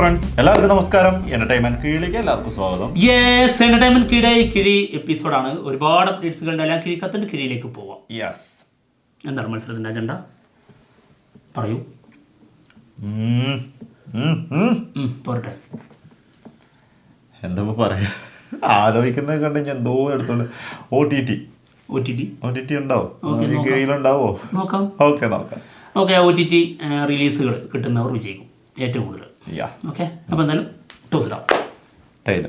Friends എല്ലാവർക്കും നമസ്കാരം. Entertainment കീഴിലേക്ക് എല്ലാവർക്കും സ്വാഗതം. യെസ് എന്റർടൈൻമെന്റ് കിഴി കിഴി എപ്പിസോഡാണ് ഒരുപാട് അപ്ഡേറ്റ്സുകളുണ്ട് എല്ലാം കിഴിക്കത്തിന്റെ കിഴിയിലേക്ക് പോവാം. യെസ് എന്താണ് മത്സരത്തിന്റെ അജണ്ട പറയൂ. പോരട്ടെ. എന്താ പറയാ? ആലോചിക്കുന്നത് കണ്ട് എന്തോ എടുത്തോണ്ട് O T T O T T O T T ഉണ്ടാവും. കീഴിലുണ്ടാവോ? നോക്കാം. ഓക്കെ നോക്കാം. ഓക്കെ ഒ ടി ടി റിലീസുകൾ കിട്ടുന്നവർ വിജയിക്കും. ഏറ്റവും കൂടുതൽ. ഓക്കെ അപ്പോൾ എന്തായാലും ടോസിടാം ടൈൽ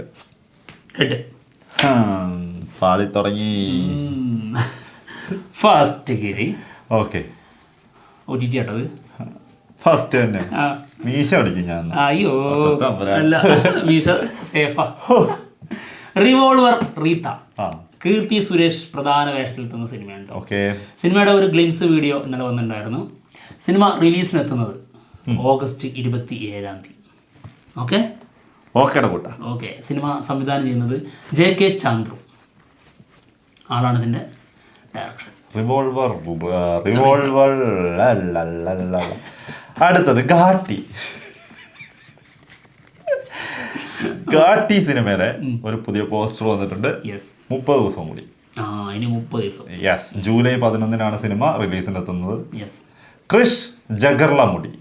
ഹെഡ് പാളി തുടങ്ങി. ഫസ്റ്റ് ഗിരി ഓക്കെ ഒ ടി ടി ആട്ടത് ഫസ്റ്റ് തന്നെ. മീശ അടിക്കും ഞാൻ. അയ്യോ. അല്ല മീശ സേഫാ റിവോൾവർ റീത്ത കീർത്തി സുരേഷ് പ്രധാന വേഷത്തിലെത്തുന്ന സിനിമയുണ്ട്. ഓക്കെ സിനിമയുടെ ഒരു ഗ്ലിംസ് വീഡിയോ ഇന്നലെ വന്നിട്ടുണ്ടായിരുന്നു. സിനിമ റിലീസിനെത്തുന്നത് ഓഗസ്റ്റ് ഇരുപത്തി ഏഴാം തീയതി. ഓക്കെ? ഓക്കേടെ കൂട്ട. ഓക്കെ. സിനിമ സംവിധാനം ചെയ്യുന്നത് ജെ കെ ചന്ദ്രു ആളാണ് ഇതിന്റെ ഡയറക്ടർ. റിവോൾവർ റിവോൾവർ അടുത്തത് ഘാട്ടി ഘാട്ടി സിനിമയുടെ ഒരു പുതിയ പോസ്റ്റർ വന്നിട്ടുണ്ട്. മുപ്പത് ദിവസം കൂടി. ആ ഇനി മുപ്പത് ദിവസം. യെസ് ജൂലൈ പതിനൊന്നിനാണ് സിനിമ റിലീസിനെത്തുന്നത്. യെസ് ക്രിഷ് ജഗർലമുടി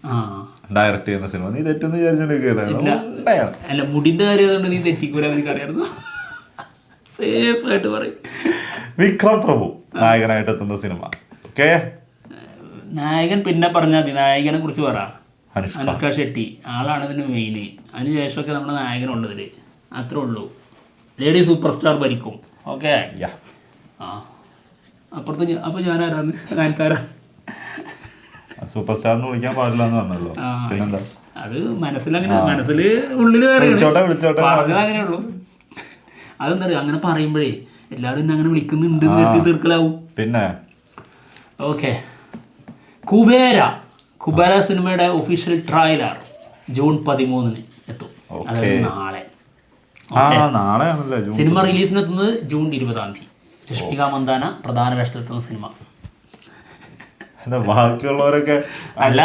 ഡയറക്ട് ചെയ്യുന്ന സിനിമ. നീ തെറ്റെന്ന് വിചാരിച്ചിട്ട് അല്ല കാര്യം നീ തെറ്റിക്കൂല സേഫ് ആയിട്ട് പറയും. വിക്രം പ്രഭു നായകനായിട്ട് എത്തുന്ന സിനിമ. ഓക്കെ? നായകൻ പിന്നെ പറഞ്ഞാൽ മതി. നായകനെ കുറിച്ച് പറ. അനുഷ്ക. ഷെട്ടി. ആളാണ് ഇതിന് മെയിൻ അതിന് ശേഷമൊക്കെ നമ്മുടെ നായകനുള്ളതിൽ അത്രേ ഉള്ളൂ. ലേഡി സൂപ്പർ സ്റ്റാർ ഭരിക്കും. ഓക്കെ? ആ. അപ്പുറത്ത് ഞാൻ അപ്പോൾ ഞാനാരാന്ന്? ഞാൻകാരാ സൂപ്പർ സ്റ്റാർ എന്ന് വിളിക്കാൻ പാടില്ല എന്ന് പറഞ്ഞല്ലോ. പിന്നെന്താ? അത് മനസ്സിലങ്ങനെ മനസ്സിൽ ഉള്ളിൽ വിളിച്ചോട്ടെ വിളിച്ചോട്ടെ. അങ്ങനെ ഉള്ളൂ അതെന്താ പറയുക അങ്ങനെ പറയുമ്പോഴേ എല്ലാവരും എന്നെ അങ്ങനെ വിളിക്കുന്നുണ്ട് തീർക്കലാവും. പിന്നെ? ഓക്കെ. കുബേര. കുബേര സിനിമയുടെ ഒഫീഷ്യൽ ട്രയലർ ജൂൺ പതിമൂന്നിന് എത്തും. അതായത് നാളെ. സിനിമ റിലീസിനെത്തുന്നത് ജൂൺ ഇരുപതാം തീയതി. രശ്മിക മന്ദാന പ്രധാന വേഷത്തിലെത്തുന്ന സിനിമ. എന്താ ബാക്കിയുള്ളവരൊക്കെ അല്ല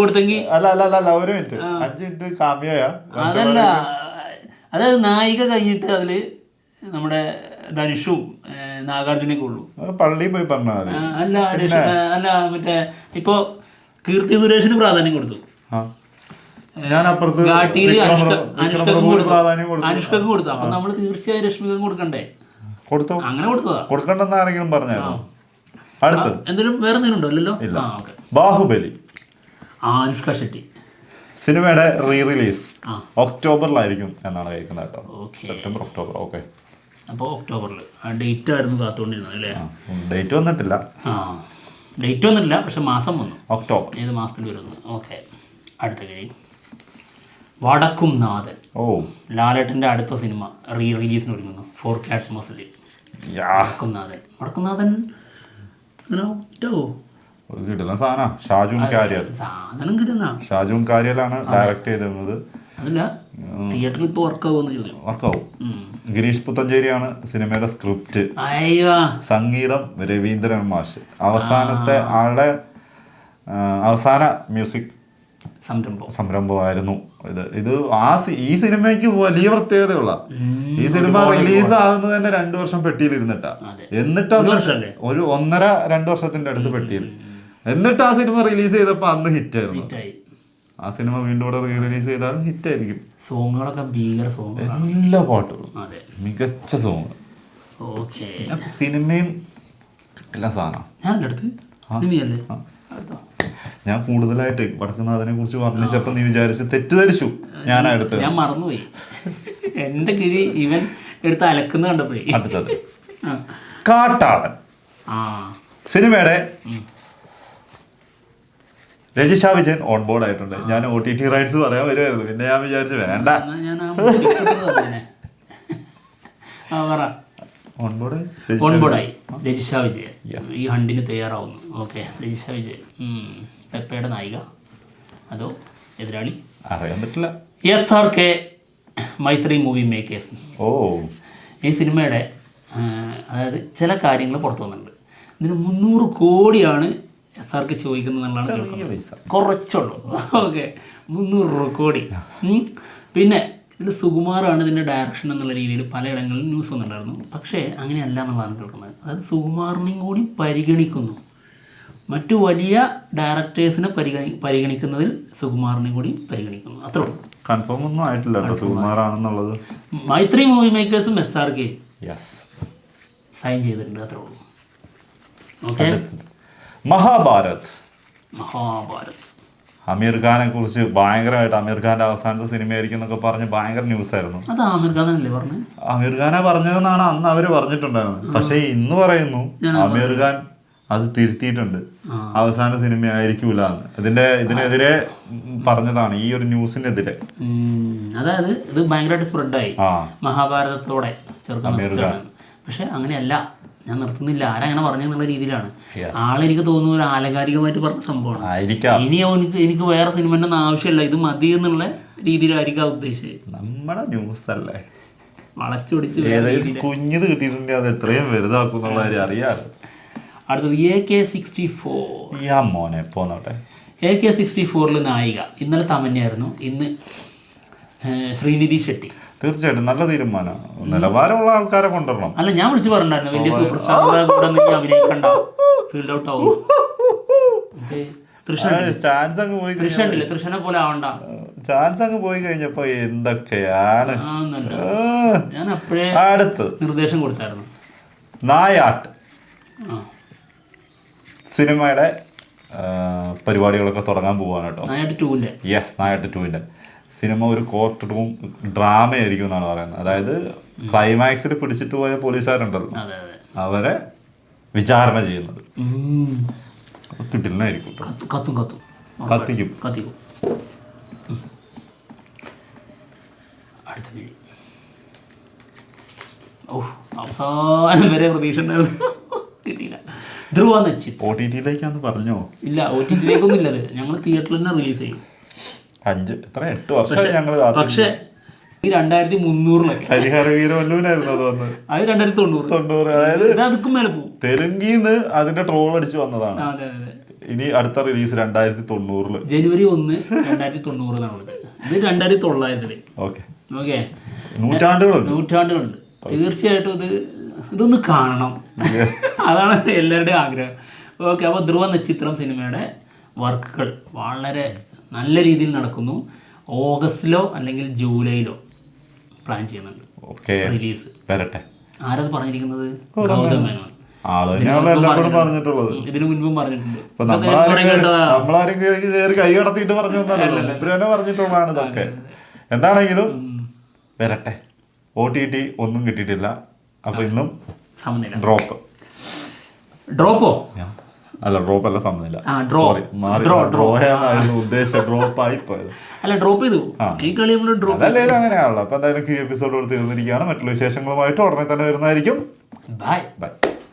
കൊടുത്തെങ്കിൽ അല്ല അല്ല അല്ല ഒരു മിനിറ്റ് അഞ്ച് മിനിറ്റ് കാമ്യോയാ. അതല്ല അതായത് നായിക കഴിഞ്ഞിട്ട് അതിൽ നമ്മുടെ ധനുഷും നാഗാർജുനൊക്കെ ഉള്ളു. പള്ളിയിൽ പോയി പറഞ്ഞാൽ അല്ല അല്ല മറ്റേ ഇപ്പോ കീർത്തി സുരേഷിന് പ്രാധാന്യം കൊടുത്തു. ഞാൻ അപ്പുറത്ത് അനുഷ്കക്കും കൊടുത്തു. അപ്പൊ നമ്മൾ തീർച്ചയായും രശ്മികം കൊടുക്കണ്ടേ? കൊടുത്തു. അങ്ങനെ കൊടുത്തതാ? കൊടുക്കണ്ടെന്ന് ആരെങ്കിലും പറഞ്ഞായിരുന്നു അടുത്തത്. എന്തെങ്കിലും വേറെ എന്തെങ്കിലും ഉണ്ടോ? അല്ലല്ലോ ഓക്കെ. ബാഹുബലി. ആ അനുഷ്ക ഷെട്ടി. സിനിമയുടെ റീ റിലീസ്. ഒക്ടോബറിലായിരിക്കും എന്നാണ് കേൾക്കുന്നത് കേട്ടോ. September October. ഓക്കെ. അപ്പോൾ ഒക്ടോബറിൽ ഡേറ്റ് ആയിരുന്നു കാത്തുകൊണ്ടിരുന്നത് അല്ലേ? ഡേറ്റ് വന്നിട്ടില്ല. ആ ഡേറ്റ് വന്നിട്ടില്ല പക്ഷെ മാസം വന്നു. ഒക്ടോബർ. ഏത് മാസത്തിൽ വരുന്നു? ഓക്കെ. അടുത്ത കഴിയും വടക്കും നാഥൻ ഓ. ലാലേട്ടന്റെ അടുത്ത സിനിമ റീ റിലീസിന് ഒരുങ്ങുന്നു. ഫോർ ക്ലാറ്റ്മോസിൽ യാ. വടക്കും നാഥൻ വടക്കും നാഥൻ അങ്ങനെ ഒറ്റോ കിട്ടുന്ന സാധനം. ഷാജുൻ കാരിയൽ സാധനം കിട്ടുന്ന. ഷാജുൻ കാരിയലാണ് ഡയറക്റ്റ് ചെയ്തിരുന്നത്. അതല്ല തിയേറ്ററിൽ ഇപ്പൊ വർക്കാവും. ഉം. ഗിരീഷ് പുത്തഞ്ചേരിയാണ് സിനിമയുടെ സ്ക്രിപ്റ്റ്. സംഗീതം രവീന്ദ്രൻ മാഷ്. അവസാനത്തെ ആളുടെ അവസാന മ്യൂസിക് സംരംഭം. സംരംഭമായിരുന്നു. ഇത് ഇത് ആ സി- ഈ സിനിമയ്ക്ക് വലിയ പ്രത്യേകതയുള്ള. ഈ സിനിമ റിലീസ് ആകുന്നത് തന്നെ രണ്ടു വർഷം പെട്ടിയിലിരുന്നിട്ടാ. അതെ. എന്നിട്ട് ഒരു ഒന്നര രണ്ടു വർഷത്തിന്റെ അടുത്ത് പെട്ടിയിൽ. എന്നിട്ട് ആ സിനിമ റിലീസ് ചെയ്തപ്പോ അന്ന് ഹിറ്റ് ആയിരുന്നു ആ സിനിമ വീണ്ടും കൂടെ റീ റിലീസ് ചെയ്താലും ഹിറ്റ് ആയിരിക്കും സോങ്ങുകളൊക്കെ ഭീകര സോങ് എല്ലാ പാട്ടുകളും. അതെ. മികച്ച സോങ് ഓക്കെ. സിനിമയും എല്ലാ സാധനം ഞാൻ അടുത്തോ? ഞാൻ കൂടുതലായിട്ട് വടക്കുന്നാഥനെ കുറിച്ച് വർണിച്ചപ്പോ നീ വിചാരിച്ച് തെറ്റിദ്ധരിച്ചു. ഞാൻ അടുത്ത് ഞാൻ മറന്നുപോയി. എന്റെ കിഴി ഇവൻ എടുത്ത് അലക്കുന്ന കണ്ടപ്പോഴേ. അടുത്തത്. കാട്ടാളൻ. സിനിമയുടെ രജിഷ വിജയൻ ഓൺ ബോർഡ് ആയിട്ടുണ്ട്. ഞാൻ ഒ ടി ടി റൈറ്റ്സ് പറയാൻ വരുമായിരുന്നു പിന്നെ ഞാൻ വിചാരിച്ചു വേണ്ട. ഓൺബോർഡ് ഓൺ ഓൺബോർഡായി രജിഷ വിജയൻ. ഈ ഹണ്ടിന് തയ്യാറാവുന്നു. ഓക്കെ രജിഷ വിജയൻ. പെപ്പയുടെ നായിക. അതോ എതിരാളി? അറിയാൻ പറ്റില്ല. S R K Mythri movie makers. ഓ. ഈ സിനിമയുടെ അതായത് ചില കാര്യങ്ങൾ പുറത്തു വന്നിട്ടുണ്ട്. ഇതിന് മുന്നൂറ് കോടിയാണ് എസ് ആർക്ക് ചോദിക്കുന്നത് എന്നുള്ളതാണ് കേൾക്കുന്നത്. കുറച്ചുള്ളൂ. ഓക്കെ. മുന്നൂറ് രൂപ കോടി. പിന്നെ ഇതിൽ സുകുമാറാണ് ഇതിന്റെ ഡയറക്ഷൻ എന്നുള്ള രീതിയിൽ പലയിടങ്ങളിലും ന്യൂസ് വന്നിട്ടുണ്ടായിരുന്നു. പക്ഷേ അങ്ങനെയല്ല എന്നുള്ളതാണ് കേൾക്കുന്നത്. അതായത് സുകുമാറിനെയും കൂടി പരിഗണിക്കുന്നു. മറ്റു വലിയ ഡയറക്ടേഴ്സിനെ പരിഗണി പരിഗണിക്കുന്നതിൽ സുകുമാറിനെയും കൂടി പരിഗണിക്കുന്നു. അത്രേ ഉള്ളൂ. കൺഫേം ഒന്നും ആയിട്ടില്ല സുകുമാറാണെന്നുള്ളത്. Mythri movie മേക്കേഴ്സും S R K yes sign ചെയ്തിട്ടുണ്ട്. അത്രേ ഉള്ളൂ. ഓക്കെ മഹാഭാരത്. മഹാഭാരത്. അമീർ ഖാനെ കുറിച്ച് ഭയങ്കരമായിട്ട് അമീർ ഖാന്റെ അവസാനത്തെ സിനിമയായിരിക്കും എന്നൊക്കെ പറഞ്ഞ് ഭയങ്കര ന്യൂസ് ആയിരുന്നു. അത് ആമിർ ഖാൻ അല്ലേ പറഞ്ഞത്? അമീർ ഖാനെ പറഞ്ഞതെന്നാണ് അന്ന് അവർ പറഞ്ഞിട്ടുണ്ടായിരുന്നത്. പക്ഷേ ഇന്ന് പറയുന്നു അമീർ ഖാൻ അത് തിരുത്തിയിട്ടുണ്ട്. അവസാന സിനിമ ആയിരിക്കൂല എന്ന്. ഇതിന്റെ ഇതിനെതിരെ പറഞ്ഞതാണ് ഈ ഒരു ന്യൂസിനെതിരെ. അതായത് ഇത് ഭയങ്കരമായിട്ട് സ്പ്രെഡായി. മഹാഭാരതത്തോടെ ചെറുക്കാൻ പക്ഷെ അങ്ങനെയല്ല. ഞാൻ നിർത്തുന്നില്ല. ആരങ്ങനെ പറഞ്ഞു എന്നുള്ള രീതിയിലാണ്. ആളെനിക്ക് തോന്നുന്നു ഒരു ആലകാരികമായിട്ട് പറഞ്ഞ സംഭവമാണ്. ഇനി എനിക്ക് എനിക്ക് വേറെ സിനിമ ഒന്നും ആവശ്യമില്ല. ഇത് മതി എന്നുള്ള രീതിയിലായിരിക്കും ഉദ്ദേശിച്ചത്. നമ്മുടെ ന്യൂസ് അല്ലേ വളച്ചൊടിച്ച്. കുഞ്ഞത് കിട്ടിയിട്ടുണ്ടെങ്കിൽ അത് എത്രയും വലുതാക്കും എന്നുള്ള കാര്യം അറിയാറ് അടുത്തത് എ കെ സിക്സ്റ്റി ഫോർ യാ മോനെ പോന്നോട്ടെ. എ കെ സിക്സ്റ്റി ഫോറിൽ നായിക. ഇന്നലെ തമന്നയായിരുന്നു ഇന്ന് ശ്രീനിധി ഷെട്ടി. തീർച്ചയായിട്ടും നല്ല തീരുമാനം. നിലവാരമുള്ള ആൾക്കാരെ കൊണ്ടുവരണം. അല്ല ഞാൻ വിളിച്ചു പറഞ്ഞിട്ടുണ്ടായിരുന്നു. വലിയ സൂപ്പർ സ്റ്റാറുടെ കൂടെ നീ അഭിനയിക്കണ്ട. ഫീൽഡ് ഔട്ട് ആവും. ചാൻസ് അങ്ങ് പോയി പോലെ ആവണ്ട. ചാൻസ് അങ്ങ് പോയി കഴിഞ്ഞപ്പോ എന്തൊക്കെയാണ്? ഞാൻ അപ്പോഴേ അടുത്ത്. നിർദ്ദേശം കൊടുത്തായിരുന്നു. നായാട്ട്. ആ. സിനിമയുടെ പരിപാടികളൊക്കെ തുടങ്ങാൻ പോവാണ് കേട്ടോ. യെസ് നായാട്ട് ടൂവിന്റെ. സിനിമ ഒരു കോർട്ട് റൂം ഡ്രാമ ആയിരിക്കും എന്നാണ് പറയുന്നത്. അതായത് ക്ലൈമാക്സിൽ പിടിച്ചിട്ട് പോയ പോലീസുകാരുണ്ടല്ലോ. അവരെ വിചാരണ ചെയ്യുന്നത്. കിട്ടില്ലായിരിക്കും കത്തും കത്തും കത്തിക്കും. കത്തിക്കും. ഉം. അടുത്ത കിഴി ഓ അവസാനം വരെ പ്രതീക്ഷ ഉണ്ടായിരുന്നു. ധ്രുവ നച്ചിത് ഒ ടി ടിയിലേക്കാന്ന് പറഞ്ഞോ? ഇല്ല ഒ ടി ടിയിലേക്കൊന്നും ഇല്ലത് ഞങ്ങൾ തിയേറ്ററിൽ തന്നെ റിലീസ് ചെയ്യും. അഞ്ച് എത്ര എട്ട് വർഷം ഞങ്ങൾ പക്ഷേ ഈ രണ്ടായിരത്തി മുന്നൂറിലൊക്കെ ഹരിഹര വീരവല്ലൂനായിരുന്നു അത് വന്ന് അത് രണ്ടായിരത്തി തൊണ്ണൂറ് തൊണ്ണൂറ് അതായത് ഇത് അതുക്കും മേലെ പോകും. തെലുങ്കിന്ന് അതിന്റെ ട്രോൾ അടിച്ച് വന്നതാണ്. അതെ അതെ അതെ. ഇനി അടുത്ത റിലീസ് രണ്ടായിരത്തി തൊണ്ണൂറിൽ ജനുവരി ഒന്ന് രണ്ടായിരത്തി തൊണ്ണൂറ് ഉള്ളത് ഇത് രണ്ടായിരത്തി തൊള്ളായിരത്തിൽ ഓക്കെ. ഓക്കെ. നൂറ്റാണ്ടുകളുണ്ട്. നൂറ്റാണ്ടുകളുണ്ട്. തീർച്ചയായിട്ടും ഇത് ഇതൊന്ന് കാണണം. അതാണ് എല്ലാവരുടെയും ആഗ്രഹം. ഓക്കെ അപ്പോൾ ധ്രുവ നക്ഷത്രം സിനിമയുടെ വർക്കുകൾ വളരെ നല്ല രീതിയിൽ നടക്കുന്നു. ഓഗസ്റ്റിലോ അല്ലെങ്കിൽ ജൂലൈയിലോ പ്ലാൻ ചെയ്യുന്നുണ്ട്. Okay release. വരട്ടെ. ആരത് പറഞ്ഞിരിക്കുന്നത്? ഗൗതം മേനോൻ. ഇതിനു മുൻപും പറഞ്ഞിട്ടുണ്ട്. നമ്മളാരും കൈ കടത്തിയിട്ട് പറഞ്ഞു പറഞ്ഞിട്ടുള്ളതാണ് ഇതൊക്കെ. എന്താണെങ്കിലും വരട്ടെ. ഒ ടി ടി ഒന്നും കിട്ടിയിട്ടില്ല. അപ്പൊ ഇന്നും സമനില. ഡ്രോപ്പ് ഡ്രോപ്പോ അല്ല ഡ്രോപ്പ് അല്ല സമനില. സോറി ഡ്രോ ഡ്രോ ഉദ്ദേശിച്ച ഡ്രോപ്പ് ആയി പോയത്. അല്ല ഡ്രോപ്പ് ചെയ്തു. ഈ കളി നമ്മൾ ഡ്രോപ്പ് അതല്ലേലും അങ്ങനെയാണല്ലോ. അപ്പൊ എന്തായാലും ഈ എപ്പിസോഡ് കൊടുത്തിരുന്നിരിക്കുകയാണ് മറ്റുള്ള വിശേഷങ്ങളുമായിട്ട് ഉടനെ തന്നെ വരുന്നതായിരിക്കും. Bye bye